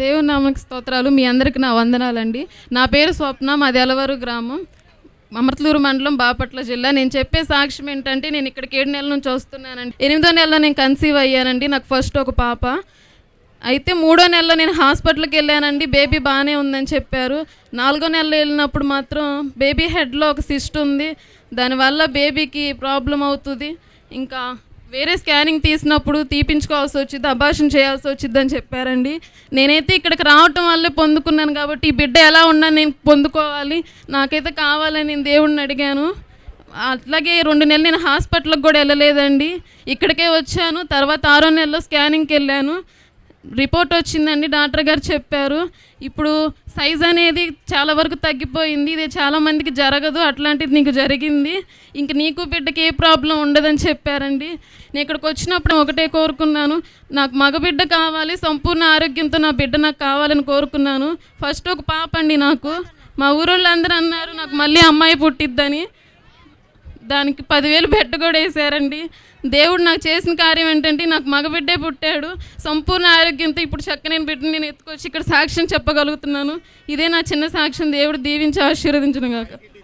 దేవుని నామకి స్తోత్రాలు. మీ అందరికి నా వందనాలండి. నా పేరు స్వప్న మాది ఎలవరు గ్రామం. అమర్తలూరు మండలం బాపట్ల జిల్లా. నేను చెప్పే సాక్ష్యం ఏంటంటే నేను ఇక్కడికి ఏడు నెలల నుంచి వస్తున్నానండి. ఎనిమిదో నెలలో నేను కన్సీవ్ అయ్యానండి. నాకు ఫస్ట్ ఒక పాప. అయితే మూడో నెలలో నేను హాస్పిటల్కి వెళ్ళానండి. బేబీ బాగానే ఉందని చెప్పారు. నాలుగో నెలలో వెళ్ళినప్పుడు మాత్రం బేబీ హెడ్లో ఒక సిస్ట్ ఉంది. దానివల్ల బేబీకి ప్రాబ్లం అవుతుంది. ఇంకా వేరే స్కానింగ్ తీసినప్పుడు తీపించుకోవాల్సి వచ్చింది అభాషణ చేయాల్సి వచ్చింది అని చెప్పారండి. నేనైతే ఇక్కడికి రావటం వల్లే పొందుకున్నాను కాబట్టి ఈ బిడ్డ ఎలా ఉన్నా నేను పొందుకోవాలి. నాకైతే కావాలని నేను దేవుడిని అడిగాను. అట్లాగే రెండు నెలలు నేను హాస్పిటల్కి కూడా వెళ్ళలేదండి. ఇక్కడికే వచ్చాను తర్వాత ఆరో నెలలో స్కానింగ్కి వెళ్ళాను. రిపోర్ట్ వచ్చిందండి డాక్టర్ గారు చెప్పారు. ఇప్పుడు సైజ్ అనేది చాలా వరకు తగ్గిపోయింది. ఇది చాలా మందికి జరగదు అట్లాంటిది నీకు జరిగింది. ఇంక నీకు బిడ్డకి ఏ ప్రాబ్లం ఉండదని చెప్పారండి. నేను ఇక్కడికి వచ్చినప్పుడు ఒకటే కోరుకున్నాను. నాకు మగబిడ్డ కావాలి సంపూర్ణ ఆరోగ్యంతో నా బిడ్డ నాకు కావాలని కోరుకున్నాను. ఫస్ట్ ఒక పాప అండి నాకు. మా ఊరోళ్ళు అందరూ అన్నారు నాకు మళ్ళీ అమ్మాయి పుట్టిద్దని. దానికి పదివేలు బెడ్ కూడా వేసారండి. దేవుడు నాకు చేసిన కార్యం ఏంటంటే నాకు మగబిడ్డే పుట్టాడు. సంపూర్ణ ఆరోగ్యంతో ఇప్పుడు చక్కని బిడ్డని నేను ఎత్తుకొచ్చి ఇక్కడ సాక్ష్యం చెప్పగలుగుతున్నాను. ఇదే నా చిన్న సాక్ష్యం దేవుడు దీవించి ఆశీర్వదించను కాక